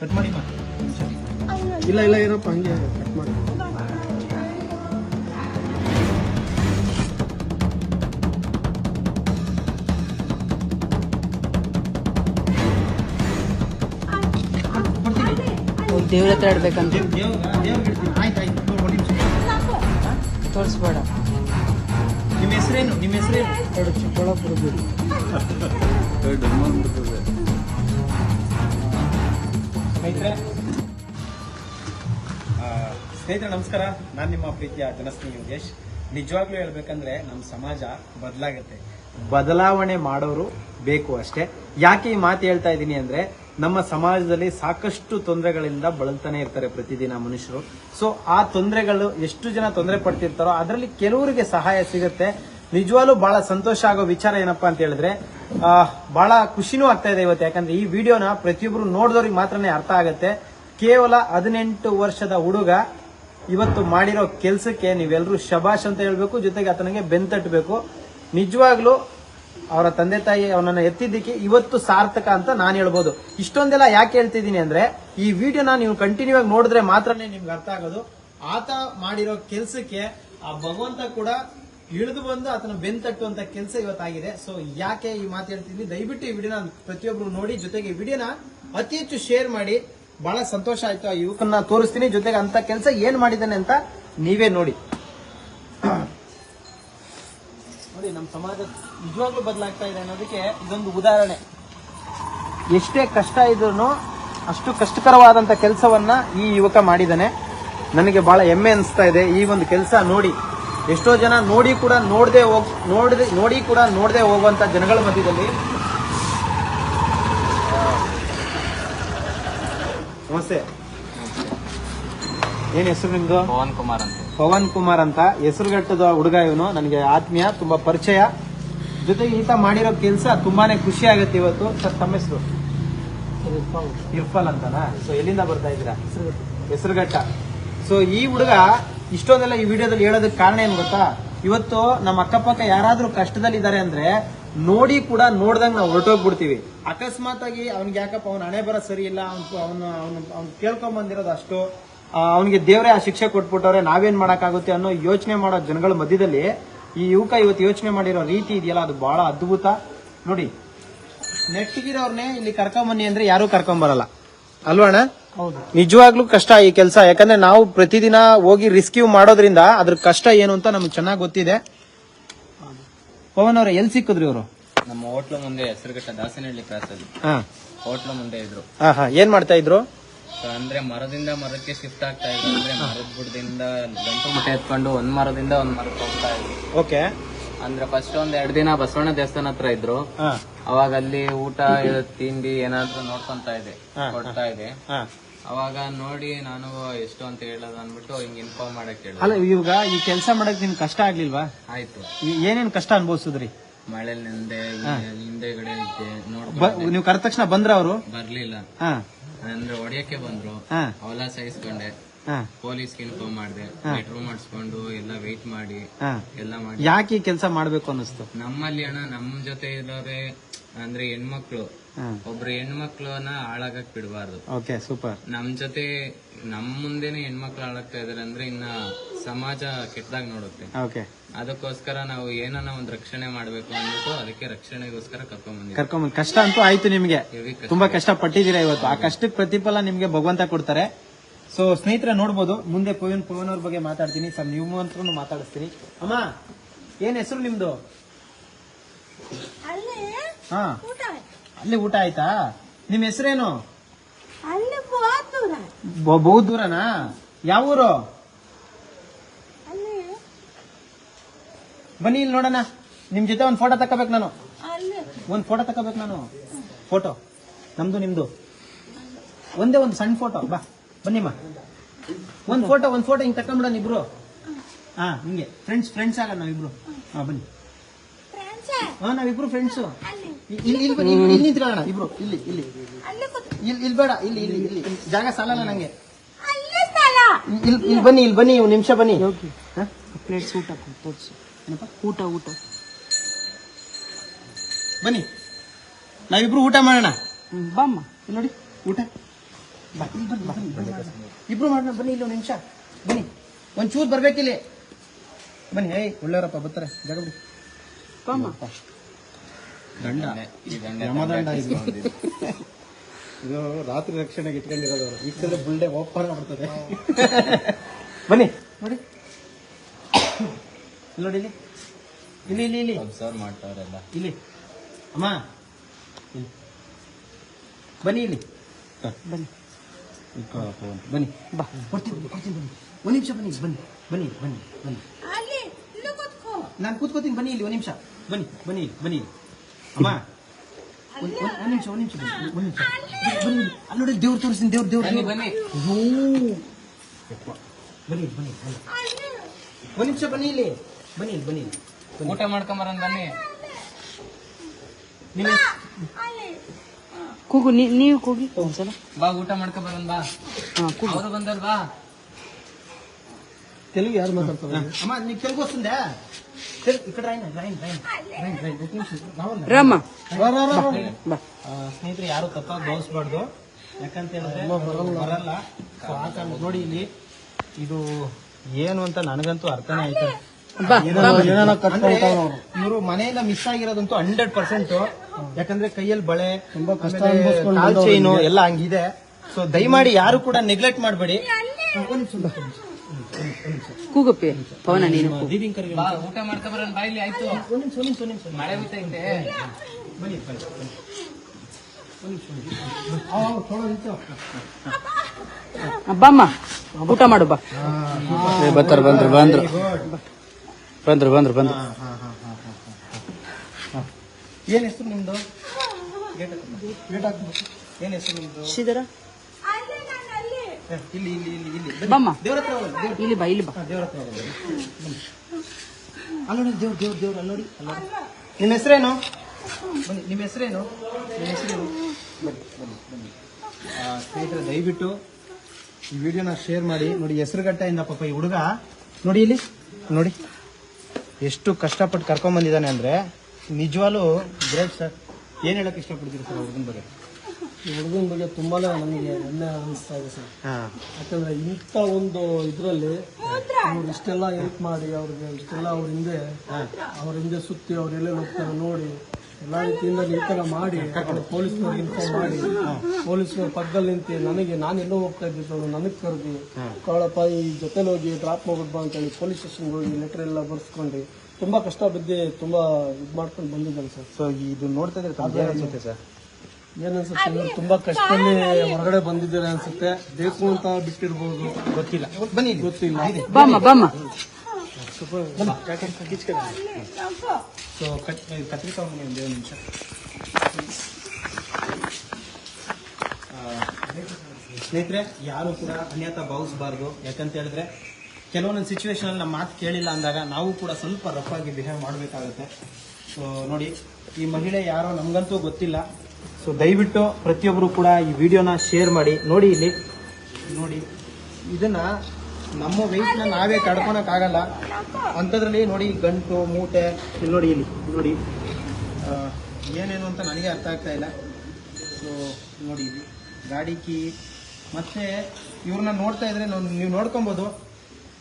Cut ಮಾಡಿ ಇಲ್ಲ ಇಲ್ಲ ಇರಪ್ಪ ಹಂಗೆ ಕಟ್ ಮಾಡಿ. ದೇವ್ರ ಹತ್ರ ಇಡ್ಬೇಕಂತ ತೋರಿಸ್ಬೇಡ. ನಿಮ್ಮ ಹೆಸರೇನು? ನಿಮ್ಮ ಹೆಸರೇನು? ಚಿಕ್ಕಬಳ್ಳಾಪುರ ಸ್ನೇಹಿತರೆ ಸ್ನೇಹಿತರೆ ನಮಸ್ಕಾರ. ನಾನು ನಿಮ್ಮ ಪ್ರೀತಿಯ ಜನಸ್ನೇಹಿ ಯೋಗೇಶ್. ನಿಜವಾಗ್ಲೂ ಹೇಳ್ಬೇಕಂದ್ರೆ ನಮ್ಮ ಸಮಾಜ ಬದಲಾಗುತ್ತೆ. ಬದಲಾವಣೆ ಮಾಡೋರು ಬೇಕು ಅಷ್ಟೇ. ಯಾಕೆ ಈ ಮಾತು ಹೇಳ್ತಾ ಇದ್ದೀನಿ ಅಂದ್ರೆ, ನಮ್ಮ ಸಮಾಜದಲ್ಲಿ ಸಾಕಷ್ಟು ತೊಂದರೆಗಳಿಂದ ಬಳಲ್ತಾನೆ ಇರ್ತಾರೆ ಪ್ರತಿದಿನ ಮನುಷ್ಯರು. ಸೊ ಆ ತೊಂದರೆಗಳು ಎಷ್ಟು ಜನ ತೊಂದರೆ ಪಡ್ತಿರ್ತಾರೋ, ಅದರಲ್ಲಿ ಕೆಲವರಿಗೆ ಸಹಾಯ ಸಿಗುತ್ತೆ. ನಿಜವಾಗ್ಲೂ ಬಹಳ ಸಂತೋಷ ಆಗೋ ವಿಚಾರ ಏನಪ್ಪಾ ಅಂತ ಹೇಳಿದ್ರೆ ಬಹಳ ಖುಷಿನೂ ಆಗ್ತಾ ಇದೆ ಇವತ್ತು, ಯಾಕಂದ್ರೆ ಈ ವಿಡಿಯೋನ ಪ್ರತಿಯೊಬ್ಬರು ನೋಡಿದವ್ರಿಗೆ ಮಾತ್ರನೇ ಅರ್ಥ ಆಗುತ್ತೆ. ಕೇವಲ ಹದಿನೆಂಟು ವರ್ಷದ ಹುಡುಗ ಇವತ್ತು ಮಾಡಿರೋ ಕೆಲಸಕ್ಕೆ ನೀವೆಲ್ಲರೂ ಶಬಾಷ್ ಅಂತ ಹೇಳಬೇಕು, ಜೊತೆಗೆ ಆತನಿಗೆ ಬೆಂತಟ್ಟಬೇಕು ನಿಜವಾಗ್ಲೂ ಅವರ ತಂದೆ ತಾಯಿ ಅವನನ್ನ ಎತ್ತಿದ್ದಕ್ಕೆ ಇವತ್ತು ಸಾರ್ಥಕ ಅಂತ ನಾನು ಹೇಳ್ಬೋದು. ಇಷ್ಟೊಂದೆಲ್ಲ ಯಾಕೆ ಹೇಳ್ತಿದ್ದೀನಿ ಅಂದ್ರೆ, ಈ ವಿಡಿಯೋನ ನೀವು ಕಂಟಿನ್ಯೂ ಆಗಿ ನೋಡಿದ್ರೆ ಮಾತ್ರನೇ ನಿಮ್ಗೆ ಅರ್ಥ ಆಗೋದು. ಆತ ಮಾಡಿರೋ ಕೆಲಸಕ್ಕೆ ಆ ಭಗವಂತ ಕೂಡ ಇಳಿದು ಬಂದು ಆತನ ಬೆಂತಟ್ಟುವಂತ ಕೆಲಸ ಇವತ್ತಾಗಿದೆ. ಸೊ ಯಾಕೆ ಈ ಮಾತು ದಯವಿಟ್ಟು ಈ ವಿಡಿಯೋನ ಪ್ರತಿಯೊಬ್ರು ನೋಡಿ, ಜೊತೆಗೆ ವಿಡಿಯೋನ ಅತಿ ಹೆಚ್ಚು ಶೇರ್ ಮಾಡಿ. ಬಹಳ ಸಂತೋಷ ಆಯ್ತು ಆ ಯುವಕನ್ನ ತೋರಿಸ್ತೀನಿ. ಜೊತೆಗೆ ಅಂತ ಕೆಲಸ ಏನ್ ಮಾಡಿದ್ದಾನೆ ಅಂತ ನೀವೇ ನೋಡಿ. ನೋಡಿ, ನಮ್ಮ ಸಮಾಜ ನಿಜವಾಗ್ಲೂ ಬದಲಾಗ್ತಾ ಇದೆ ಅನ್ನೋದಕ್ಕೆ ಇದೊಂದು ಉದಾಹರಣೆ. ಎಷ್ಟೇ ಕಷ್ಟ ಇದ್ರು ಅಷ್ಟು ಕಷ್ಟಕರವಾದಂತ ಕೆಲಸವನ್ನ ಈ ಯುವಕ ಮಾಡಿದ್ದಾನೆ. ನನಗೆ ಬಹಳ ಹೆಮ್ಮೆ ಅನಿಸ್ತಾ ಇದೆ ಈ ಒಂದು ಕೆಲಸ ನೋಡಿ. ಎಷ್ಟೋ ಜನ ನೋಡಿ ಕೂಡ ನೋಡದೆ ಹೋಗ್ ನೋಡದೆ ನೋಡಿ ಕೂಡ ನೋಡದೆ ಹೋಗುವಂತ ಜನಗಳ ಮಧ್ಯದಲ್ಲಿ. ನಮಸ್ತೆ. ಏನ್ ಹೆಸರು ನಿಮ್ದು? ಪವನ್ ಕುಮಾರ್ ಅಂತ. ಪವನ್ ಕುಮಾರ್ ಅಂತ. ಹೆಸರುಗಟ್ಟದ ಹುಡುಗ ಇವನು. ನನಗೆ ಆತ್ಮೀಯ ತುಂಬಾ ಪರಿಚಯ. ಜೊತೆಗೆ ಈತ ಮಾಡಿರೋ ಕೆಲಸ ತುಂಬಾನೇ ಖುಷಿ ಆಗುತ್ತೆ ಇವತ್ತು. ಸರ್ ತಮ್ಮ ಹೆಸರು? ಇರ್ಫಾಲ್. ಅಂತನಾ? ಸೊ ಎಲ್ಲಿಂದ ಬರ್ತಾ ಇದ್ದೀರಾ? ಹೆಸರುಘಟ್ಟ ಸೊ ಈ ಹುಡುಗ ಇಷ್ಟೊಂದೆಲ್ಲ ಈ ವಿಡಿಯೋದಲ್ಲಿ ಹೇಳೋದಕ್ಕೆ ಕಾರಣ ಏನು ಗೊತ್ತಾ? ಇವತ್ತು ನಮ್ಮ ಅಕ್ಕಪಕ್ಕ ಯಾರಾದ್ರೂ ಕಷ್ಟದಲ್ಲಿದ್ದಾರೆ ಅಂದ್ರೆ ನೋಡಿ ಕೂಡ ನೋಡ್ದಂಗ್ ನಾವು ಹೊರಟೋಗ್ಬಿಡ್ತೀವಿ. ಅಕಸ್ಮಾತ್ ಆಗಿ ಅವ್ನಿಗೆ ಯಾಕಪ್ಪ ಅವ್ನ ಹಣೆ ಬರೋ ಸರಿ ಇಲ್ಲ, ಅವ್ನು ಅವನು ಅವನು ಕೇಳ್ಕೊಂಬಂದಿರೋದು ಅಷ್ಟು. ಅವನಿಗೆ ದೇವರೇ ಆ ಶಿಕ್ಷೆ ಕೊಟ್ಬಿಟ್ಟವ್ರೆ, ನಾವೇನ್ ಮಾಡೋಕ್ಕಾಗುತ್ತೆ ಅನ್ನೋ ಯೋಚನೆ ಮಾಡೋ ಜನಗಳ ಮಧ್ಯದಲ್ಲಿ ಈ ಯುವಕ ಇವತ್ತು ಯೋಚನೆ ಮಾಡಿರೋ ರೀತಿ ಇದೆಯಲ್ಲ, ಅದು ಬಹಳ ಅದ್ಭುತ. ನೋಡಿ, ನೆಟ್ಟಿಗಿರೋರ್ನೇ ಇಲ್ಲಿ ಕರ್ಕೊಂಬನ್ನಿ ಅಂದ್ರೆ ಯಾರು ಕರ್ಕೊಂಬರಲ್ಲ ಅಲ್ವಣ್ಣ ನಿಜವಾಗ್ಲೂ ಕಷ್ಟ ಈ ಕೆಲಸ ಯಾಕಂದ್ರೆ ನಾವು ಪ್ರತಿದಿನ ಹೋಗಿ ರಿಸ್ಕ್ಯೂ ಮಾಡೋದ್ರಿಂದ ಅದ್ರ ಕಷ್ಟ ಏನು ಅಂತ ನಮ್ಗೆ ಚೆನ್ನಾಗಿ ಗೊತ್ತಿದೆ. ಪವನ್ ಅವ್ರ ಎಲ್ಲಿ ಸಿಕ್ಕಿದ್ರಿ ಇವರು? ನಮ್ಮ ಹೋಟ್ಲು ಮುಂದೆ ಹೆಸರುಘಟ್ಟ ದಾಸನಹಳ್ಳಿ ಕ್ರಾಸ್ ಅಲ್ಲಿ. ಹೋಟ್ಲ ಮುಂದೆ ಇದ್ರು. ಹಾ ಹಾ. ಏನ್ ಮಾಡ್ತಾ ಇದ್ರು? ಅಂದ್ರೆ ಮರದಿಂದ ಮರಕ್ಕೆ ಶಿಫ್ಟ್ ಆಗ್ತಾ ಇದ್ರು. ಅಂದ್ರೆ ಮರದ ಬುಡದಿಂದ ಗಂಟು ಮುಟ್ಟೆ ಎತ್ಕೊಂಡು ಒಂದ್ ಮರದಿಂದ ಒಂದ್ ಮರಕ್ಕೆ ಹೋಗ್ತಾ ಇದ್ರು. ಓಕೆ ಅಂದ್ರೆ ಫಸ್ಟ್ ಒಂದ್ ಎರಡ್ ದಿನ ಬಸವಣ್ಣ ದೇವಸ್ಥಾನ ಹತ್ರ ಇದ್ರು. ಹಾ. ಅವಾಗ ಅಲ್ಲಿ ಊಟ ತಿಂಡಿ ಏನಾದ್ರು ನೋಡ್ಕೊಂತ ಇದೆ ಕೊಡ್ತಾ ಇದೆ ಅವಾಗ ನೋಡಿ ನಾನು ಎಷ್ಟು ಅಂತ ಹೇಳೋದು ಅನ್ಬಿಟ್ಟು ಹಿಂಗ್ ಇನ್ಫಾರ್ಮ್ ಮಾಡಕ್ ಹೇಳ ಅಲ್ಲ ಇವಾಗ ಈ ಕೆಲಸ ಮಾಡಕ್ ನಿನ್ ಕಷ್ಟ ಆಗ್ಲಿಲ್ವಾ? ಆಯ್ತು. ಏನೇನ್ ಕಷ್ಟ ಅನ್ಭವಿಸಿದ್ರಿ? ಮಳೆ ನಿಂದೆ ಹಿಂದೆಗಡೆ ಇದ್ದೆ ನೋಡ್ಕೊಂಡು. ನೀವು ಕರೆದ ತಕ್ಷಣ ಬಂದ್ರ ಅವರು? ಬರ್ಲಿಲ್ಲ. ಅಂದ್ರೆ ಹೊಡಿಯಕ್ಕೆ ಬಂದ್ರು. ಅವಲ ಸಹಿಸ್ಕೊಂಡೆ. ಪೊಲೀಸ್ಗೆ ಇನ್ಫಾರ್ಮ್ ಮಾಡಿದೆ ಮೆಟ್ರೋ ಮಾಡಿಸ್ಕೊಂಡು ಎಲ್ಲ ವೇಟ್ ಮಾಡಿ ಎಲ್ಲ ಮಾಡಿ. ಯಾಕೆ ಈ ಕೆಲಸ ಮಾಡ್ಬೇಕು ಅನ್ನಿಸ್ತು? ನಮ್ಮಲ್ಲಿ ಅಣ್ಣ ನಮ್ ಜೊತೆ ಇರೋರೆ ಅಂದ್ರೆ ಹೆಣ್ಮಕ್ಳು. ಒಬ್ರು ಹೆಣ್ಮಕ್ಳನ್ನ ಹಾಳಾಗಕ್ ಬಿಡಬಾರ್ದು. Okay super. ನಮ್ ಜೊತೆ ನಮ್ ಮುಂದೆನೆ ಹೆಣ್ಮಕ್ಳು ಹಾಳಾಗ್ತಾ ಇದಾರೆ ಅಂದ್ರೆ ಇನ್ನ ಸಮಾಜ ಕೆಟ್ಟದಾಗ ನೋಡುತ್ತೆ. ಓಕೆ. ಅದಕ್ಕೋಸ್ಕರ ನಾವು ಏನನ್ನ ಒಂದ್ ರಕ್ಷಣೆ ಮಾಡ್ಬೇಕು ಅಂದ್ಬಿಟ್ಟು ಅದಕ್ಕೆ ರಕ್ಷಣೆಗೋಸ್ಕರ ಕರ್ಕೊಂಡ್ ಕರ್ಕೊಂಡ್ ಕಷ್ಟ ಅಂತೂ ಆಯ್ತು ನಿಮ್ಗೆ. ತುಂಬಾ ಕಷ್ಟ. ಪಟ್ಟಿದ್ದೀರಾ ಇವತ್ತು. ಆ ಕಷ್ಟಕ್ಕೆ ಪ್ರತಿಫಲ ನಿಮ್ಗೆ ಭಗವಂತ ಕೊಡ್ತಾರೆ. ಸೊ ಸ್ನೇಹಿತರ ನೋಡ್ಬೋದು. ಮುಂದೆ ಪವನ್ ಪವನ್ ಅವ್ರ ಬಗ್ಗೆ ಮಾತಾಡ್ತೀನಿ. ಸರ್ ನೀವು ಅಂತ ಮಾತಾಡಿಸ್ತೀನಿ ಅಮ್ಮ ಏನ್ ಹೆಸರು ನಿಮ್ದು? ಅಲ್ಲಿ? ಹಾ. ಊಟ ಅಲ್ಲಿ ಊಟ ಆಯ್ತಾ? ನಿಮ್ ಹೆಸರೇನು? ಬಹು ದೂರನಾ? ಯಾವ ಊರು? ಬನ್ನಿ ಇಲ್ಲಿ ನೋಡೋಣ. ನಿಮ್ ಜೊತೆ ಒಂದ್ ಫೋಟೋ ತಕೋಬೇಕು ನಾನು. ಒಂದ್ ಫೋಟೋ ತಕೋಬೇಕು ನಾನು. ಫೋಟೋ ನಮ್ದು ನಿಮ್ದು. ಒಂದೇ ಒಂದು ಸಣ್ಣ ಫೋಟೋ ಬಾ. ಬನ್ನಿಮ್ಮ. ಒಂದು ಫೋಟೋ ಒಂದ್ ಫೋಟೋ ಹಿಂಗೆ ತಕೊಂಡ್ಬಿಡೋಣ ಇಬ್ರು. ಹಾ ಹಿಂಗೆ. ಫ್ರೆಂಡ್ಸ್ ಫ್ರೆಂಡ್ಸ್ ಆಗೋಣ ನಾವಿಬ್ರು ಹಾ ಬನ್ನಿ. ಹಾ ನಾವಿಬ್ರು ಫ್ರೆಂಡ್ಸ್ ಇಲ್ಲಿ ಇಲ್ಲಿ ಬನ್ನಿ ಇಲ್ಲಿ ನಿಂತ್ಕೊಳ್ಳೋಣ ಇಬ್ರು. ಇಲ್ಲಿ ಇಲ್ಲಿ. ಅಲ್ಲಿ ಇಲ್ಲಿ ಇಲ್ಲಿ ಬೇಡ ಇಲ್ಲಿ ಇಲ್ಲಿ ಇಲ್ಲಿ. ಇಲ್ಲಿ. ಜಾಗ ಸಾಲಲ್ಲ ನಂಗೆ. ಇಲ್ಲಿ ಇಲ್ಲಿ ಬನ್ನಿ ಇಲ್ಲಿ ಬನ್ನಿ ಒಂದು ನಿಮಿಷ ಬನ್ನಿ. ಹಾ? ಪ್ಲೇಟ್ಸ್ ಊಟ ತೋರಿಸು. ಏನಪ್ಪ? ಊಟ ಊಟ. ಬನ್ನಿ. ನಾವಿಬ್ರು ಊಟ ಮಾಡೋಣ. ಬಾಮ್ಮ. ಇಲ್ಲಿ ನೋಡಿ ಊಟ. ಬಾ, ಇಲ್ಲಿ ಬನ್ನಿ, ಬಾ, ಬನ್ನಿ, ಬನ್ನಿ. ಇಬ್ರು ಮಾಡೋಣ ಬನ್ನಿ ಇಲ್ಲಿ ಒಂದು ನಿಮಿಷ. ಬನ್ನಿ. ಒಂಚೂರು ಬರ್ಬೇಕಿಲ್ಲಿ ಬನ್ನಿ ಏಯ್ ಒಳ್ಳೆಯವರಪ್ಪ ಬರ್ತಾರೆ. ಜಾಗ ಬಿಡಿ. ದಂಡ. ಈ ದಂಡ ಯಮದಂಡ ಇದು. ಇದು ರಾತ್ರಿ ರಕ್ಷಣೆಗೆ ಇಟ್ಕೊಂಡಿರೋದು ಅವರು. ಇಷ್ಟಲ್ಲೇ ಬುಲ್ಡೆ ಓಪನ್ ಮಾಡ್ತದೆ ಬನ್ನಿ. ನೋಡಿ. ಇಲ್ಲಿ ನೋಡಿ ಇಲ್ಲಿ. ಇಲ್ಲಿ ಇಲ್ಲಿ ಇಲ್ಲಿ. ಅಬ್ಸರ್ವ್ ಮಾಡ್ತಾವ್ರೆಲ್ಲ. ಇಲ್ಲಿ. ಅಮ್ಮ. ಬನ್ನಿ ಇಲ್ಲಿ. ಬನ್ನಿ. ಬನ್ನಿ. ಬಾ. ಕೊಡ್ತೀನಿ ಕೊಡ್ತೀನಿ ಬನ್ನಿ. ಒಂದು ನಿಮಿಷ ಬನ್ನಿ ಬನ್ನಿ ಬನ್ನಿ ಬನ್ನಿ ಬನ್ನಿ. ನಾನು ಕೂತ್ಕೋತೀನಿ ಬನ್ನಿ ಇಲ್ಲಿ ಒಂದು ನಿಮಿಷ. ಬನ್ನಿ ಬನ್ನಿ ಬನ್ನಿ ಅಮ್ಮ. ಒಂದು ನಿಮಿಷ ಒಂದು ನಿಮಿಷ ಬನ್ನಿ ಒಂದು ನಿಮಿಷ. ಬನ್ನಿ ಇಲ್ಲಿ. ಅಲ್ಲಿ ನೋಡಿ ದೇವ್ರು ತೋರಿಸ್ತೀನಿ ದೇವ್ರು ದೇವ್ರು ಬನ್ನಿ ದೇವ್ರು. ಬನ್ನಿ. ಬನ್ನಿ ಬನ್ನಿ ಬನ್ನಿ. ಅಲ್ಲಿ. ಒಂದು ನಿಮಿಷ ಬನ್ನಿ ಇಲ್ಲಿ. ಬನ್ನಿ ಇಲ್ಲಿ ಬನ್ನಿ ಇಲ್ಲಿ. ಊಟ ಮಾಡ್ಕೊಂಬರ ಬನ್ನಿ. ನಿಮ್ಮ ಅಲ್ಲಿ. ಕೂಗು ನೀ ನೀವು ಕೂಗಿ. ಒಂದ್ಸಲ ಬಾ ಊಟ ಮಾಡ್ಕೊ ಬರೋಣ ಬಾ. ಯಾರು ಕೂಗು. ಬಂದಲ್ ಬಾ. తెలుగు యారు మాట్లాడతావు నీకు ಸ್ನೇಹಿತರೆ ಯಾರು ತಪ್ಪಾಗಿ ಭಾವಿಸ್ಬಾರ್ದು. ಯಾಕಂತ ಹೇಳಿದ್ರೆ ಬರಲ್ಲ. ನೋಡಿ ಇಲ್ಲಿ ಇದು ಏನು ಅಂತ ನನಗಂತೂ ಅರ್ಥನೇ ಆಯ್ತು. ಇವರು ಮನೆಯಿಂದ ಮಿಸ್ ಆಗಿರೋದಂತೂ ಹಂಡ್ರೆಡ್ ಪರ್ಸೆಂಟ್ ಯಾಕಂದ್ರೆ ಕೈಯಲ್ಲಿ ಬಳೆ ತುಂಬಾ ಕಷ್ಟ ಚೈನು ಎಲ್ಲ ಹಂಗಿದೆ. ಸೊ ದಯಮಾಡಿ ಯಾರು ಕೂಡ ನೆಗ್ಲೆಕ್ಟ್ ಮಾಡಬೇಡಿ. ಕೂಗಪ್ಪಿ ಪವನ ನೀನು ಊಟ ಮಾಡ್ಕೊಂಬರನ್ ಬಾ ಇಲ್ಲಿ ಆಯ್ತು. ಮಳೆ ಬಿತ್ತೈತೆ ಬನ್ನಿ ಬನ್ನಿ ಬಮ್ಮ ಬಾಮ್ಮ ಊಟ ಮಾಡು ಬಾ. ಬರ್ತಾರೆ ಬಂದ್ರು ಬಂದ್ರು. ಬಂದ್ರು ಬಂದ್ರು ಬಂದ್ರು. ಏನ್ ಹೆಸರು ನಿಮ್ದು? ಗೇಟ್ ಹಾಕ್ಬೇಕು. ಏನ್ ಹೆಸರು ನಿಮ್ದು? ಶ್ರೀಧರ. ಇಲ್ಲಿ ಇಲ್ಲಿ ಇಲ್ಲಿ ಇಲ್ಲಿ. ಬಮ್ಮ. ದೇವ್ರ ಹತ್ರ ಹೋಗಿ, ಇಲ್ಲಿ ಬಾ ಇಲ್ಲಿ ಬಾ. ದೇವ್ರ ಹತ್ರ ಹೋಗಿ, ಬನ್ನಿ. ಅಲ್ಲಿ ನೋಡಿ ದೇವ್ರ ದೇವ್ರ ದೇವ್ರ ಅಲ್ಲಿ ನೋಡಿ ಅಲ್ಲಿ ನೋಡಿ ನಿಮ್ಮ ಹೆಸರೇನು? ಬನ್ನಿ ನಿಮ್ಮ ಹೆಸರೇನು? ನಿಮ್ಮ ಹೆಸರೇನು? ಬನ್ನಿ ಬನ್ನಿ ಬನ್ನಿ. ಆ, ಸ್ನೇಹಿತರೆ ದಯವಿಟ್ಟು ಈ ವಿಡಿಯೋನ ಶೇರ್ ಮಾಡಿ. ನೋಡಿ ಹೆಸರುಗಟ್ಟೆಯಿಂದ ಪಾಪ ಈ ಹುಡುಗ. ನೋಡಿ ಇಲ್ಲಿ ನೋಡಿ. ಎಷ್ಟು ಕಷ್ಟಪಟ್ಟು ಕರ್ಕೊಂಡ್ ಬಂದಿದ್ದಾನೆ ಅಂದ್ರೆ ನಿಜವಾಗ್ಲೂ ಗ್ರೇಟ್ ಸರ್. ಏನ್ ಹೇಳಕ್ ಇಷ್ಟಪಡ್ತೀರಿ ಸರ್ ಹುಡುಗನ ಬಗ್ಗೆ? ಈ ಹುಡುಗನ ಬಗ್ಗೆ ತುಂಬಾನೇ ನನಗೆ ಹೆಮ್ಮೆ ಅನಿಸ್ತಾ ಇದೆ ಸರ್. ಹಾ. ಯಾಕಂದ್ರೆ ಇಂಥ ಒಂದು ಇದರಲ್ಲಿ ಅವ್ರು ಇಷ್ಟೆಲ್ಲ ಹೆಲ್ಪ್ ಮಾಡಿ ಅವ್ರಿಗೆ ಇಷ್ಟೆಲ್ಲ ಅವ್ರ ಹಿಂದೆ ಅವ್ರ ಹಿಂದೆ ಸುತ್ತಿ ಅವ್ರು ಎಲ್ಲೆಲ್ಲಿ ಹೋಗ್ತಾರೆ ನೋಡಿ ಎಲ್ಲ ರೀತಿಯಿಂದ ಈ ಥರ ಮಾಡಿ ಪೊಲೀಸ್ನವ್ರಿಗೆ ಇನ್ಫಾರ್ಮ್ ಮಾಡಿ ಪೊಲೀಸ್ನವ್ರ ಪಕ್ಕದಲ್ಲಿ ನಿಂತು ನನಗೆ ನಾನು ಎಲ್ಲೋ ಹೋಗ್ತಾ ಇದ್ದಿದ್ದು ನನಗೆ ಕರೆದಿ. ಕಳಪ್ಪ ಈ ಜೊತೆಲಿ ಹೋಗಿ ಡ್ರಾಪ್ ಮಾಡ್ಬಿಟ್ಟು ಅಂತ ಅಂತೇಳಿ ಪೊಲೀಸ್ ಸ್ಟೇಷನ್ಗೆ ಹೋಗಿ ಲೆಟರ್ ಎಲ್ಲ ಬರ್ಸ್ಕೊಂಡು ತುಂಬಾ ಕಷ್ಟ ಬಿದ್ದು ತುಂಬಾ ಇದು ಮಾಡ್ಕೊಂಡು ಬಂದಿದ್ದಾನೆ ಸರ್. ಸೊ ಇದು ನೋಡ್ತಾ ಇದ್ರೆ ಅನ್ಸುತ್ತೆ ಸರ್? ಏನನ್ಸುತ್ತೆ ತುಂಬಾ ಕಷ್ಟದಲ್ಲಿ ಹೊರಗಡೆ ಬಂದಿದ್ದಾರೆ ಅನ್ಸುತ್ತೆ. ಬೇಕು ಅಂತ ಬಿಟ್ಟಿರ್ಬೋದು. ಗೊತ್ತಿಲ್ಲ. ಬನ್ನಿ. ಗೊತ್ತಿಲ್ಲ. ಸೊ ಕತ್ ಕತ್ರಿ ಸ್ನೇಹಿತರೆ ಯಾರು ಕೂಡ ಅನ್ಯತ ಭಾವಿಸಬಾರ್ದು. ಯಾಕಂತ ಹೇಳಿದ್ರೆ ಕೆಲವೊಂದೊಂದು ಸಿಚುವೇಶನ್ ಅಲ್ಲಿ ನಮ್ಮ ಮಾತು ಕೇಳಿಲ್ಲ ಅಂದಾಗ ನಾವು ಕೂಡ ಸ್ವಲ್ಪ ರಫ್ ಆಗಿ ಬಿಹೇವ್ ಮಾಡಬೇಕಾಗುತ್ತೆ. ಸೊ ನೋಡಿ, ಈ ಮಹಿಳೆ ಯಾರೋ ನಮಗಂತೂ ಗೊತ್ತಿಲ್ಲ. ಸೊ ದಯವಿಟ್ಟು ಪ್ರತಿಯೊಬ್ಬರು ಕೂಡ ಈ ವಿಡಿಯೋನ ಶೇರ್ ಮಾಡಿ. ನೋಡಿ ಇಲ್ಲಿ, ನೋಡಿ, ಇದನ್ನ ನಮ್ಮ ವೆಯ್ಟ್ನ ನಾವೇ ತಡ್ಕೊಳಕ್ ಆಗಲ್ಲ ಅಂಥದ್ರಲ್ಲಿ ನೋಡಿ ಗಂಟು ಮೂಟೆ ಇಲ್ಲಿ ನೋಡಿ ಇಲ್ಲಿ ನೋಡಿ. ಏನೇನು ಅಂತ ನನಗೆ ಅರ್ಥ ಆಗ್ತಾ ಇಲ್ಲ. ಸೊ ನೋಡಿ ಇಲ್ಲಿ ಗಾಡಿ ಕೀ. ಮತ್ತೆ ಇವ್ರನ್ನ ನೋಡ್ತಾ ಇದ್ರೆ ನಾವು- ನೀವು ನೋಡ್ಕೊಬೋದು.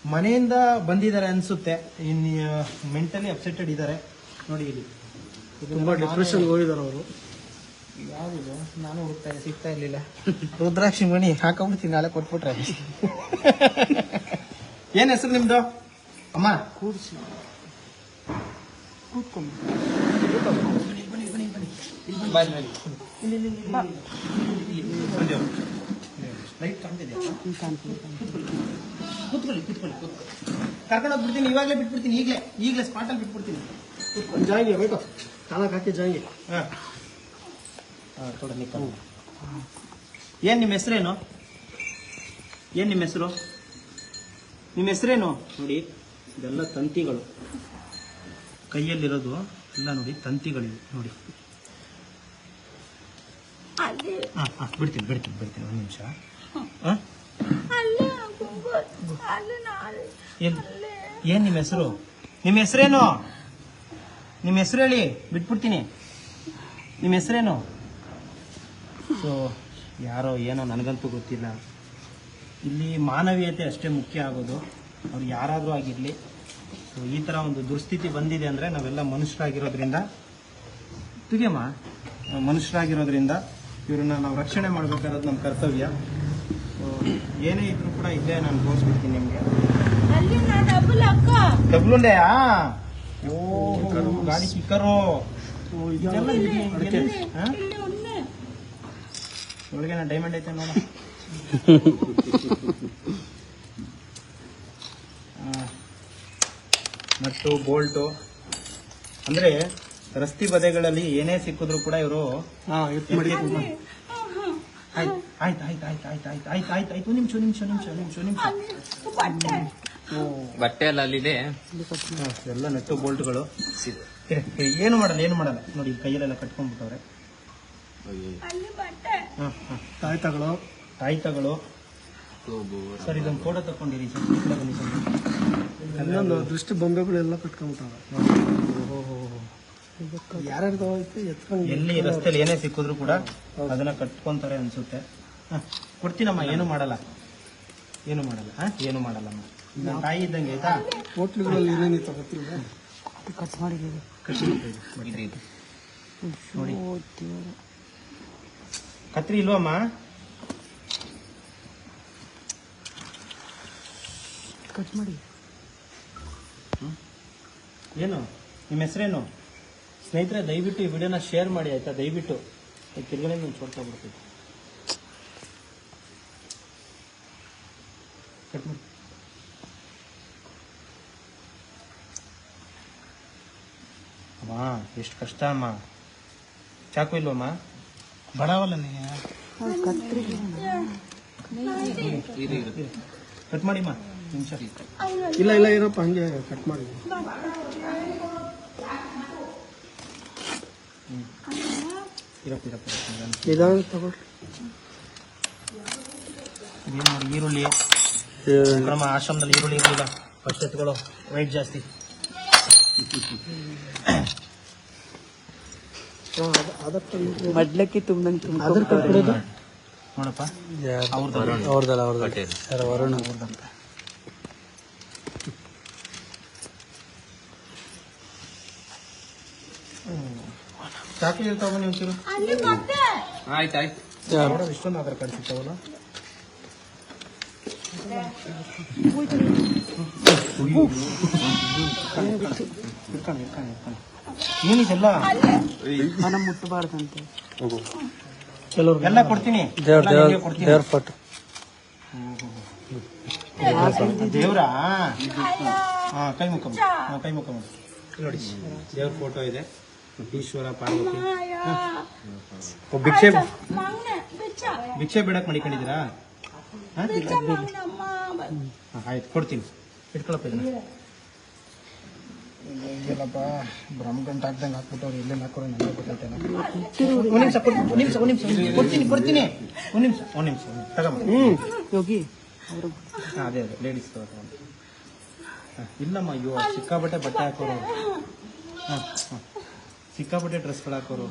ಮನೆಯಿಂದ ಬಂದಿದ್ದಾರೆ ಅನ್ಸುತ್ತೆ. ಇನ್ನು ಮೆಂಟಲಿ ಅಪ್ಸೆಟೆಡ್ ಇದ್ದಾರೆ. ನೋಡಿ ಇಲ್ಲಿ. ತುಂಬಾ ಡಿಪ್ರೆಷನ್ಗೆ ಹೋಗಿದ್ದಾರೆ ಅವರು. ಯಾವುದು ನಾನು ಹುಡುಕ್ತಾ ಇದ್ದೆ, ಸಿಗ್ತಾ ಇರ್ಲಿಲ್ಲ. ರುದ್ರಾಕ್ಷಿ ಮಣಿ ಹಾಕೊಂಡ್ಬಿಡ್ತೀನಿ ನಾಳೆ ಕೊಟ್ಬಿಟ್ರೆ. ಏನ್ ಹೆಸರು ನಿಮ್ದು? ಅಮ್ಮ. ಕೂರಿಸಿ ಕೂತ್ಕೊಂಡು. ಲೈಟ್ ಕಾಣ್ತಿದ್ಯಾ? ಕಾಣ್ತೀನಿ ಕೂತ್ಕೊಳ್ಳಿ ಕೂತ್ಕೊಳ್ಳಿ ಕೂತ್ಕೊಳ್ಳಿ. ಕರ್ಕೊಂಡು ಹೋಗ್ಬಿಡ್ತೀನಿ ಇವಾಗಲೇ ಬಿಟ್ಬಿಡ್ತೀನಿ ಈಗಲೇ. ಈಗಲೇ ಸ್ಪಾಟಲ್ಲಿ ಬಿಟ್ಬಿಡ್ತೀನಿ. ಜಾಯಿಗೆ ಬೇಕು ಕಾಲಕ್ಕೆ ಹಾಕಿ ಜಾಂಗೆ ಹಾಂ. ಏನು ನಿಮ್ಮ ಹೆಸರೇನು? ಏನು ನಿಮ್ಮ ಹೆಸರು? ನಿಮ್ಮ ಹೆಸರೇನು? ನೋಡಿ ಇದೆಲ್ಲ ತಂತಿಗಳು. ಕೈಯಲ್ಲಿರೋದು ಎಲ್ಲ ನೋಡಿ ತಂತಿಗಳಿವೆ ನೋಡಿ. ಹಾಂ ಹಾಂ ಬಿಡ್ತೀನಿ ಬಿಡ್ತೀನಿ ಬಿಡ್ತೀನಿ ಒಂದು ನಿಮಿಷ. ಏನು ನಿಮ್ಮ ಹೆಸರು? ನಿಮ್ಮ ಹೆಸರೇನು? ನಿಮ್ಮ ಹೆಸರು ಹೇಳಿ ಬಿಟ್ಬಿಡ್ತೀನಿ. ನಿಮ್ಮ ಹೆಸರೇನು? ಸೊ ಯಾರೋ ಏನೋ ನನಗಂತೂ ಗೊತ್ತಿಲ್ಲ. ಇಲ್ಲಿ ಮಾನವೀಯತೆ ಅಷ್ಟೇ ಮುಖ್ಯ ಆಗೋದು. ಅವ್ರು ಯಾರಾದರೂ ಆಗಿರಲಿ. ಸೊ ಈ ಥರ ಒಂದು ದುಸ್ಥಿತಿ ಬಂದಿದೆ ಅಂದರೆ ನಾವೆಲ್ಲ ಮನುಷ್ಯರಾಗಿರೋದ್ರಿಂದ ತುಗೆಮ್ಮ ಮನುಷ್ಯರಾಗಿರೋದ್ರಿಂದ ಇವ್ರನ್ನ ನಾವು ರಕ್ಷಣೆ ಮಾಡಬೇಕಾದ್ರೆ ನಮ್ಮ ಕರ್ತವ್ಯ. ಸೊ ಏನೇ ಇದ್ರು ಕೂಡ ಇದ್ದೇ ನಾನು ತೋರಿಸ್ಬಿಡ್ತೀನಿ ನಿಮಗೆ. ಡಬ್ಲುಂಡೆಯಾ ಓ ಗಾಡಿ ಸಿಕ್ಕರು ಇದೆಲ್ಲ ಇಲ್ಲಿ ಇದೆಯಾ? ಹಾ? ಇಲ್ಲಿ ಉಣ್ಣೆ ಒಳಗೆ ಡೈಮಂಡ್ ಐತೆ ನೋಡ. Nut bolt. ಅಂದ್ರೆ ರಸ್ತೆ ಬದೆಗಳಲ್ಲಿ ಏನೇ ಸಿಕ್ಕಿದ್ರು ಕೂಡ ಇವರು ಆಯ್ತು ಆಯ್ತು ಆಯ್ತು ಆಯ್ತು ಆಯ್ತು ಆಯ್ತು ಆಯ್ತು ಆಯ್ತು ಆಯ್ತು. ನಿಮಿಷ ನಿಮಿಷ ನಿಮಿಷ ನಿಮಿಷ ನಿಮಿಷ. ಬಟ್ಟೆ. ಬಟ್ಟೆ ಎಲ್ಲ ಅಲ್ಲಿದೆ. ಎಲ್ಲ ನಟ್ಟು ಬೋಲ್ಟ್ಗಳು. ಏನು ಮಾಡಲ್ಲ ಏನು ಮಾಡಲ್ಲ. ನೋಡಿ ಕೈಯಲ್ಲೆಲ್ಲ ಕಟ್ಕೊಂಡ್ಬಿಟ್ಟವ್ರೆ. ತಾಯ್ತಗಳು. ತಾಯ್ತಗಳು. ಸರ್ ಇದೊಂದು ಫೋಟೋ ತಗೊಂಡಿರಿ ಸರ್. ಕಡೆ ಬನ್ನಿ ಸರ್. ಇನ್ನೊಂದು ದೃಷ್ಟಿ ಬೊಂಬೆಗಳೆಲ್ಲ ಕಟ್ಕೊಂಬಿಟ್ಟಾವ. ಯಾರ್ಯಾರ್ದು ಐತೆ ಎತ್ಕೊಂಡು ಎಲ್ಲಿ ರಸ್ತೆಯಲ್ಲಿ ಏನೇ ಸಿಕ್ಕಿದ್ರು ಕೂಡ ಅದನ್ನ ಕಟ್ಕೊಂತಾರೆ ಅನ್ಸುತ್ತೆ. ಹ, ಕೊಡ್ತೀನಮ್ಮ ಏನು ಮಾಡಲ್ಲ. ಏನು ಮಾಡಲ್ಲ ಹಾ ಏನು ಮಾಡಲ್ಲಮ್ಮ. ತಾಯಿ ಇದ್ದಂಗೆ ಆಯ್ತಾ? ಹೋಟ್ಲುಗಳಲ್ಲಿ ಏನೇನಿತ್ತು ಗೊತ್ತಿಲ್ಲ ಖರ್ಚು ಮಾಡಿದ್ದೀವಿ. ನೋಡಿ ಕತ್ರಿ ಇಲ್ವಮ್ಮ ಕಟ್ ಮಾಡಿ. ಏನು? ನಿಮ್ಮ ಹೆಸರೇನು? ಸ್ನೇಹಿತರೆ ದಯವಿಟ್ಟು ಈ ವಿಡಿಯೋನ ಶೇರ್ ಮಾಡಿ ಆಯ್ತಾ? ದಯವಿಟ್ಟು. ತಿರ್ಗಡೆ ನಾನು ಚೋಡ್ತಾ ಬಿಡ್ತೀವಿ ಕಟ್ ಮಾಡಿ. ಅಮ್ಮ ಎಷ್ಟು ಕಷ್ಟ ಅಮ್ಮ. ಚಾಕು ಇಲ್ವಮ್ಮ? ಬಡವಲ್ಲ ಕಟ್ ಇದು ಇರುತ್ತೆ ಕಟ್ ಮಾಡಿಮ್ಮ ನಿಮಿಷ. ಇಲ್ಲ ಇಲ್ಲ ಏನಪ್ಪ ಹಂಗೆ ಕಟ್ ಮಾಡಿ. ಇರಪ್ಪ. ನಿಧಾನ ಇದೇನು ನೋಡಿ ಈರುಳ್ಳಿ. ನಮ್ಮ ಆಶ್ರಮದಲ್ಲಿ ಈರುಳ್ಳಿ ಇರಲಿಲ್ಲ. ಫಸ್ಟ್ ಎತ್ಕೊಳ್ಳೋ ವೈಟ್ ಜಾಸ್ತಿ. ಮಡ್ಲಕ್ಕಿ ತುಂಬ ನೋಡಪ್ಪ. ಅವ್ರದ್ದು ಸರ್ ತಗೊಂಡು ಆಯ್ತು ಆಯ್ತು. ಇಷ್ಟೊಂದು ಆಧಾರ್ ಕಾರ್ಡ್ ಸಿಗ್ತಾವಲ್ಲ? ಏನಿದೆಲ್ಲ ಮನ ಮುಟ್ಟಬಾರ್ದಂತೆ ಕೆಲವ್ರು ಎಲ್ಲ ಕೊಡ್ತೀನಿ. ದೇವ್ರ ಫೋಟೋ. ದೇವ್ರಾ? ಹಾ ಕೈ ಮುಖ ಹಾ ಕೈ ಮುಖ ನೋಡಿ ದೇವ್ರ ಫೋಟೋ ಇದೆ. ಈಶ್ವರ ಪಾರ್ವತಿ. ಓ, ಭಿಕ್ಷೆ ಮಂಗ್ನೆ ಬಿಚ್ಚ ಭಿಕ್ಷೆ ಬಿಡಕ್ ಮಡಿಕೊಂಡಿದ್ದೀರಾ ಹಾ? ಬಿಚ್ಚ ಮಂಗ್ನಮ್ಮ ಹಾ, ಆಯ್ತು ಕೊಡ್ತೀನಿ. ಇಟ್ಕೊಳಪ್ಪ ಇದನ್ನ. ಇಲ್ಲಪ್ಪ ಬ್ರಹ್ಮಗಂಟ ಹಾಕ್ದಂಗೆ ಹಾಕ್ಬಿಟ್ಟವ್ರು ಎಲ್ಲೆಲ್ಲ ಹಾಕೋರು ನನಗೆ ಗೊತ್ತೈತೇನೋ ಒಂದು ನಿಮಿಷ ಒಂದ್ ನಿಮಿಷ ಒಂದು ನಿಮಿಷ ಕೊಡ್ತೀನಿ ಕೊಡ್ತೀನಿ. ಒಂದು ನಿಮಿಷ. ಒಂದು ನಿಮಿಷ ತಗೊಂಬ ಯೋಗಿ ಹಾಂ ಅದೇ ಅದೇ ಲೇಡೀಸ್ ಇಲ್ಲಮ್ಮ ಅಯ್ಯೋ ಸಿಕ್ಕಾಪಟ್ಟೆ ಬಟ್ಟೆ ಹಾಕೋರು. ಹಾಂ ಹಾಂ. ಸಿಕ್ಕಾಪಟ್ಟೆ ಡ್ರೆಸ್ಗಳು ಹಾಕೋರು.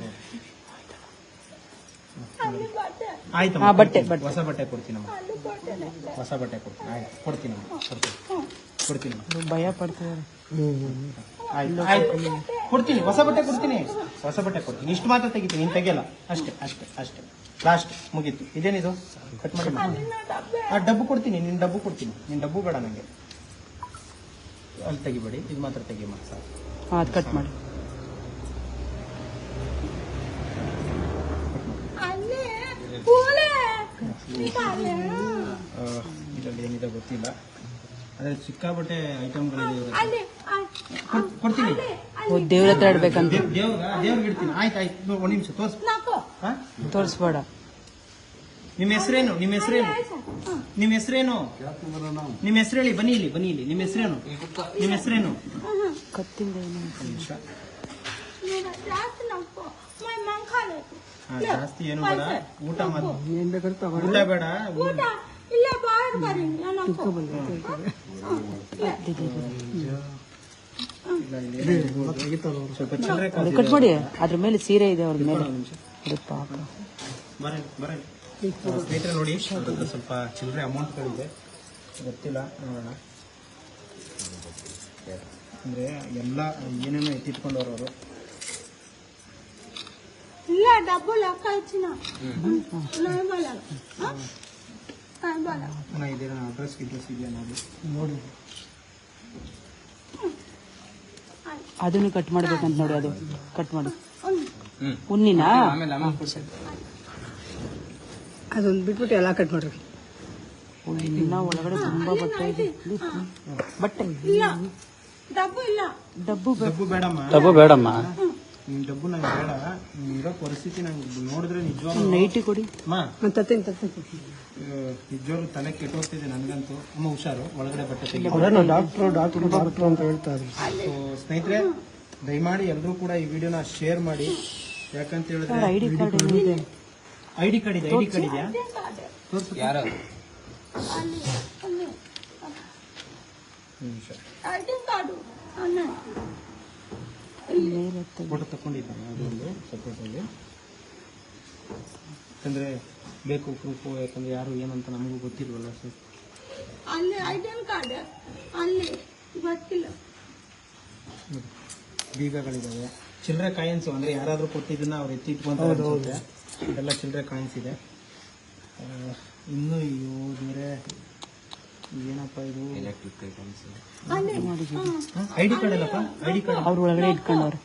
ಆಯ್ತಮ್ಮ ಬಟ್ಟೆ, ಬಟ್ಟೆ. ಹೊಸ ಬಟ್ಟೆ ಕೊಡ್ತೀನಮ್ಮ. ಹೊಸ ಬಟ್ಟೆ ಕೊಡ್ತೀನಿ. ಆಯ್ತು ಕೊಡ್ತೀನಮ್ಮ ಕೊಡ್ತೀನಿ. ಕೊಡ್ತೀನಮ್ಮ. ಭಯ ಪಡ್ತಿದ್ದಾರೆ. ಆಯ್ತು ಆಯ್ತು. ಕೊಡ್ತೀನಿ ಹೊಸ ಬಟ್ಟೆ ಕೊಡ್ತೀನಿ. ಹೊಸ ಬಟ್ಟೆ ಕೊಡ್ತೀನಿ. ಇಷ್ಟು ಮಾತ್ರ ತೆಗಿತೀನಿ ನೀನು ತೆಗಿಯಲ್ಲ. ಅಷ್ಟೇ ಅಷ್ಟೇ ಅಷ್ಟೇ. ಲಾಸ್ಟ್ ಮುಗೀತು. ಇದೇನಿದು? ಕಟ್ ಮಾಡಿ ಆ ಡಬ್ಬು ಕೊಡ್ತೀನಿ ನಿನ್ನ ಡಬ್ಬು ಕೊಡ್ತೀನಿ. ನಿನ್ನ ಡಬ್ಬು ಬೇಡ ನನಗೆ ಅಲ್ಲಿ ತೆಗಿಬೇಡಿ ಇದು ಮಾತ್ರ ತೆಗಿಯಮ್ಮ ಸರ್ ಹಾಂ ಕಟ್ ಮಾಡಿ ಅಲ್ಲಿ ಪೂಲೆ ಅಲ್ಲಿ ಆ, ಇದರಲ್ಲಿ ಏನಿದೆ ಗೊತ್ತಿಲ್ಲ ಅದೇ ಸಿಕ್ಕಾಪಟ್ಟೆ ಐಟಮ್ಗಳಿದೆ ಕೊಡ್ತೀನಿ. ದೇವ್ರ ಹತ್ರ ಇಡ್ಬೇಕಂತ ದೇವ್ ದೇವ್ರ ದೇವ್ರಿಗೆ ಇಡ್ತೀನಿ. ಆಯ್ತು ಆಯ್ತು. ಒಂದು ನಿಮಿಷ ತೋರ್ಸ್. ತೋರಿಸ್ಬೇಡ. ನಿಮ್ಮ ಹೆಸರೇನು? ನಿಮ್ಮ ಹೆಸರೇನು? ನಿಮ್ಮ ಹೆಸರೇನು? ನಿಮ್ಮ ಹೆಸರು ಹೇಳಿ ಬನ್ನಿ ಇಲ್ಲಿ ಬನ್ನಿ ಇಲ್ಲಿ. ನಿಮ್ಮ ಹೆಸರೇನು? ನಿಮ್ಮ ಹೆಸರೇನು? ಕತ್ತಿಂದ ಏನು ನಿಮಿಷ. ಜಾಸ್ತಿ ಮೈ ಜಾಸ್ತಿ ಏನು ಬೇಡ ಊಟ ಮಾಡು ಏನ್ ಬೇಕಾದ್ರೆ ಊಟ ಬೇಡ ಊಟ. ಇಲ್ಲೇ ಬಾರ್ ಬರಿ ಅದು ಕಟ್ ಮಾಡಿ ಅದ್ರ ಮೇಲೆ ಸೀರೆ ಇದೆ ಅವ್ರ ಮೇಲೆ. ಅದು ಪಾಪ. ಬರಲಿ ಬರಲಿ ಸ್ನೇಹಿತರೆ ನೋಡಿ ಸ್ವಲ್ಪ ಚಿಲ್ಲರೆ ಅಮೌಂಟ್ಗಳಿದೆ ಗೊತ್ತಿಲ್ಲ ನೋಡೋಣ. ಅಂದರೆ ಎಲ್ಲ ಏನೇನೋ ಎತ್ತಿಟ್ಕೊಂಡವ್ರು ಅವರು ನೋಡಿ. ಅದನ್ನು ಕಟ್ ಮಾಡ್ಬೇಕಂತ ನೋಡಿ ಅದು. ಕಟ್ ಮಾಡಿ. ಉನ್ನಿನ ಅದೊಂದು ಬಿಟ್ಬಿಟ್ಟು ಎಲ್ಲ ಕಟ್ ಮಾಡ್ರಿ. ಉಣ್ಣಿನ? ಒಳಗಡೆ ತುಂಬಾ ಬಟ್ಟೆ ಇದೆ. ಬಟ್ಟೆ. ಇಲ್ಲ. ಡಬ್ಬು ಇಲ್ಲ. ಡಬ್ಬು ಡಬ್ಬು ಬೇಡಮ್ಮ. ಡಬ್ಬು ಬೇಡಮ್ಮ. ನಿಮ್ ಡಬ್ಬು ನಂಗೆ ಬೇಡ. ನೀನ್ ಇರೋ ಪರಿಸ್ಥಿತಿ ನಂಗೆ ನೋಡಿದ್ರೆ ನಿಜವಾಗ್ಲೂ ನೈಟಿ ಕೊಡಿ. ಅಮ್ಮ ತತ್ತೇನ್ ತತ್ತೇನ್. ಅಹ್, ನಿಜವಾಗ್ಲೂ ತಲೆ ಕೆಟ್ಟೋಗ್ತಿದೆ ನನಗಂತೂ. ಅಮ್ಮ ಹುಷಾರು ಒಳಗಡೆ ಬಟ್ಟೆ ತೆಗಿ. ಡಾಕ್ಟ್ರು ಡಾಕ್ಟ್ರು ಡಾಕ್ಟ್ರು ಅಂತ ಹೇಳ್ತಾ ಇದ್ರು. ಸೊ ಸ್ನೇಹಿತರೆ ದಯಮಾಡಿ ಎಲ್ಲರೂ ಕೂಡ ಈ ವಿಡಿಯೋನ ಶೇರ್ ಮಾಡಿ. ಯಾಕಂತ ಹೇಳಿದ್ರೆ ಐ ಡಿ ಕಾರ್ಡ್ ಇದೆ ಐ ಡಿ ಕಾರ್ಡ್ ಇದೆ ಐ ಡಿ ಕಾರ್ಡ್ ಇದೆಯಾ? ಯಾರು? ಕಾರ್ಡು ಅನ್ನ ಫೋಟೋ ತಗೊಂಡಿದ್ದಾನೆ ಅದೊಂದು ಸಪೋರ್ಟ್ ಅಲ್ಲಿ ಯಾಕಂದ್ರೆ ಬೇಕು ಪ್ರೂಫು ಯಾಕಂದ್ರೆ ಯಾರು ಏನಂತ ನಮಗೂ ಗೊತ್ತಿಲ್ವಲ್ಲ ಸರ್ ಅಲ್ಲಿ ಐಡಿ ಕಾರ್ಡ್ ಅಲ್ಲಿ ಗೊತ್ತಿಲ್ಲ. ಚಿಲ್ಲರೆ ಕಾಯಿನ್ಸ್ ಅಂದ್ರೆ ಯಾರಾದ್ರೂ ಕೊಟ್ಟಿದ್ದನ್ನ ಅವ್ರು ಎತ್ತಿಟ್ಕೊಂತಾರೆ ಎಲ್ಲ ಚಿಲ್ಲರೆ ಕಾಯಿನ್ಸ್ ಇದೆ. ಇನ್ನು ಬೇರೆ ಏನಪ್ಪ ಇದು? ಎಲೆಕ್ಟ್ರಿಕ್ ಐಟಮ್ಸ್ ಐಡಿ ಕಾರ್ಡ್ ಅಲ್ಲಪ್ಪ? ಐಡಿ ಕಾರ್ಡ್ ಅವ್ರ ಒಳಗಡೆ ಇಟ್ಕೊಂಡವ್ರೆ.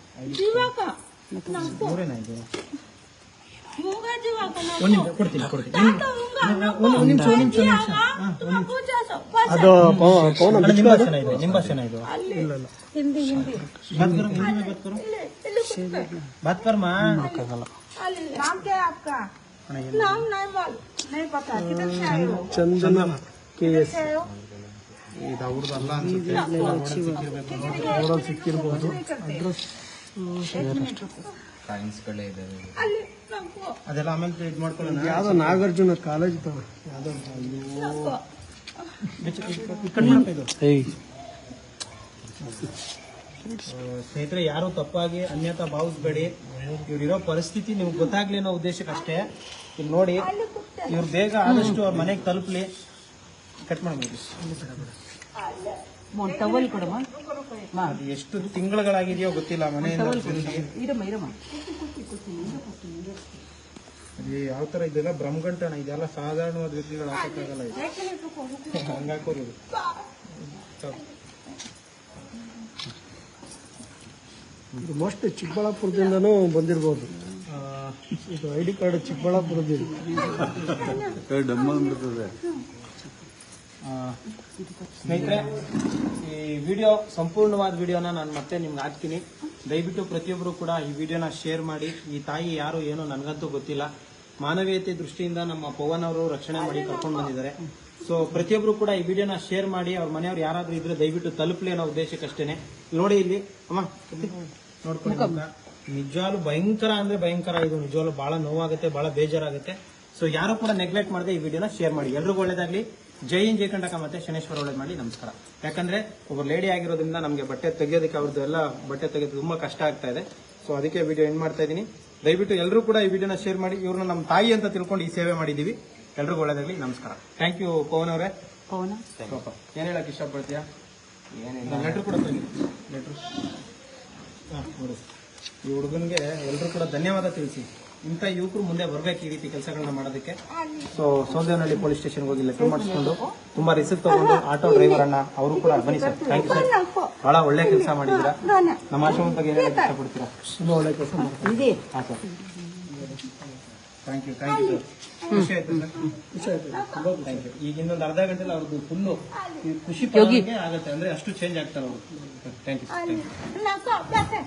ಅದು ಪೌನ ನಿಂಬಾಸನ ಇದು ಬಾತ್ ಕರ್ಮ ಚಂದನ. ಸಿಕ್ಕಿರ್ಬೋದು. ಅಡ್ರೆಸ್ ಕಾಯಿನ್ಸ್ಗಳೇ ಇದಾವೆ ಅದೆಲ್ಲ ಆಮೇಲೆ ಇದು ಮಾಡ್ಕೊಳ್ಳೋಣ. ಯಾವುದೋ ನಾಗಾರ್ಜುನ ಕಾಲೇಜ್ ತವ ಯಾವುದೋ ಸ್ನೇಹಿತರೆ ಯಾರು ತಪ್ಪಾಗಿ ಅನ್ಯತ ಭಾವಿಸ್ಬೇಡಿ. ಇವ್ರಿರೋ ಪರಿಸ್ಥಿತಿ ನಿಮ್ಗೆ ಗೊತ್ತಾಗ್ಲಿ ಅನ್ನೋ ಉದ್ದೇಶಕ್ಕಷ್ಟೇ. ಇಲ್ಲಿ ನೋಡಿ ಇವ್ರು ಬೇಗ ಆದಷ್ಟು ಅವ್ರ ಮನೆಗೆ ತಲುಪಲಿ. ಕಟ್ ಮಾಡ್ಬೋದು. ಒಂದು ಟವಲ್ ಕೊಡಮ್ಮ. ಅದು ಎಷ್ಟು ತಿಂಗಳುಗಳಾಗಿದೆಯೋ ಗೊತ್ತಿಲ್ಲ ಮನೆಯಿಂದ ಬಂದು. ಇರಮ್ಮ ಇರಮ್ಮ. ಅದು ಯಾವ ತರ ಇದೆಲ್ಲ ಬ್ರಹ್ಮಗಂಟಣ ಇದೆಲ್ಲ ಸಾಧಾರಣವಾದ ವ್ಯಕ್ತಿಗಳು ಹಾಕೋಕ್ಕಾಗಲ್ಲ ಇದು. ಹಂಗಾಕೋರು ಇದು ಇದು ಮೋಸ್ಟ್ ಚಿಕ್ಕಬಳ್ಳಾಪುರದಿಂದನೂ ಬಂದಿರ್ಬೋದು. ಇದು ಐ ಡಿ ಕಾರ್ಡ್ ಚಿಕ್ಕಬಳ್ಳಾಪುರದಿಂದ. ಸ್ನೇಹಿತರೆ, ಈ ವಿಡಿಯೋ ಸಂಪೂರ್ಣವಾದ ವಿಡಿಯೋನ ನಾನು ಮತ್ತೆ ನಿಮ್ಗೆ ಹಾಕ್ತೀನಿ. ದಯವಿಟ್ಟು ಪ್ರತಿಯೊಬ್ಬರು ಕೂಡ ಈ ವಿಡಿಯೋನ ಶೇರ್ ಮಾಡಿ. ಈ ತಾಯಿ ಯಾರು, ಏನು ನನಗಂತೂ ಗೊತ್ತಿಲ್ಲ. ಮಾನವೀಯತೆ ದೃಷ್ಟಿಯಿಂದ ನಮ್ಮ ಪವನ್ ಅವರು ರಕ್ಷಣೆ ಮಾಡಿ ಕರ್ಕೊಂಡು ಬಂದಿದ್ದಾರೆ. ಸೊ ಪ್ರತಿಯೊಬ್ಬರು ಕೂಡ ಈ ವಿಡಿಯೋನ ಶೇರ್ ಮಾಡಿ. ಅವ್ರ ಮನೆಯವ್ರು ಯಾರಾದ್ರೂ ಇದ್ರೆ ದಯವಿಟ್ಟು ತಲುಪಲಿ ಅನ್ನೋ ಉದ್ದೇಶಕ್ಕಷ್ಟೇನೆ. ನೋಡಿ ಇಲ್ಲಿ, ಅಮ್ಮ ನೋಡ್ಕೊಂಡು ಮುಖ. ಭಯಂಕರ ಅಂದ್ರೆ ಭಯಂಕರ. ಇದು ನಿಜವಾಲು ಬಹಳ ನೋವಾಗುತ್ತೆ, ಬಹಳ ಬೇಜಾರಾಗುತ್ತೆ. ಸೊ ಯಾರು ಕೂಡ ನೆಗ್ಲೆಕ್ಟ್ ಮಾಡದೆ ಈ ವಿಡಿಯೋನ ಶೇರ್ ಮಾಡಿ. ಎಲ್ರಿಗೂ ಒಳ್ಳೇದಾಗ್ಲಿ. ಜೈ ಇನ್ ಜೈ ಮತ್ತೆ ಶನೇಶ್ವರ ಒಳಗೆ ಮಾಡಿ ನಮಸ್ಕಾರ. ಯಾಕಂದ್ರೆ ಒಬ್ಬ ಲೇಡಿ ಆಗಿರೋದ್ರಿಂದ ನಮಗೆ ಬಟ್ಟೆ ತೆಗೆಯೋದಕ್ಕೆ ಅವ್ರದ್ದು ಎಲ್ಲ ಬಟ್ಟೆ ತೆಗೆಯೋದು ತುಂಬಾ ಕಷ್ಟ ಆಗ್ತಾ ಇದೆ. ಸೊ ಅದಕ್ಕೆ ವಿಡಿಯೋ ಎಂಡ್ ಮಾಡ್ತಾ ಇದ್ದೀನಿ ದಯವಿಟ್ಟು ಎಲ್ಲರೂ ಕೂಡ ಈ ವಿಡಿಯೋನ ಶೇರ್ ಮಾಡಿ ಇವ್ರನ್ನ ನಮ್ಮ ತಾಯಿ ಅಂತ ತಿಳ್ಕೊಂಡು ಈ ಸೇವೆ ಮಾಡಿದೀವಿ. ಎಲ್ರಿಗೂ ಒಳ್ಳೇದಾಗಲಿ ನಮಸ್ಕಾರ. ಥ್ಯಾಂಕ್ ಯು ಪವನ್ ಅವರೇ. ಪವನ್. ಏನ್ ಹೇಳಕ್ ಇಷ್ಟಪಡ್ತೀಯಾ? ಏನಿಲ್ಲ. ಲೆಟ್ರ್ ಕೂಡ ಲೆಟರ್ ಈ ಹುಡುಗನ್ಗೆ ಎಲ್ಲರೂ ಕೂಡ ಧನ್ಯವಾದ ತಿಳಿಸಿ. ಇಂಥ ಯುವಕರು ಮುಂದೆ ಬರಬೇಕು ಈ ರೀತಿ ಕೆಲಸಗಳನ್ನ ಮಾಡೋದಕ್ಕೆ. ಸೊ ಸೋದೇವನಹಳ್ಳಿ ಪೊಲೀಸ್ ಸ್ಟೇಷನ್ಗೆ ಹೋಗಿ ಲೆಕ್ಕ ಮಾಡಿಸ್ಕೊಂಡು ತುಂಬಾ ರಿಸ್ಕ್ ತಗೊಂಡು ಆಟೋ ಡ್ರೈವರ್ ಅಣ್ಣ ಅವರು ಕೂಡ ಬನ್ನಿ ಸರ್. ಥ್ಯಾಂಕ್ ಯು ಸರ್ ಬಹಳ ಒಳ್ಳೆ ಕೆಲಸ ಮಾಡಿದ್ದೀರಾ? ನಮ್ಮ ಆಶ್ರಮ ಬಗ್ಗೆ ಇಷ್ಟಪಡ್ತೀರಾ? ತುಂಬಾ ಒಳ್ಳೆ ಕೆಲಸ ಮಾಡ್ತೀವಿ. ಹಾಂ sir thank you thank you sir ಖುಷಿ ಆಯ್ತು ಖುಷಿ ಆಯ್ತು. ಥ್ಯಾಂಕ್ ಯು ಈಗ ಇನ್ನೊಂದು ಅರ್ಧ ಗಂಟೆಲಿ ಅವ್ರದ್ದು ಫುಲ್ಲು ಖುಷಿ ಆಗುತ್ತೆ. ಅಂದ್ರೆ ಅಷ್ಟು ಚೇಂಜ್ ಆಗ್ತಾರೆ ಅವರು. ಥ್ಯಾಂಕ್ ಯು ನಕ್ಕ ಬೇಸೆ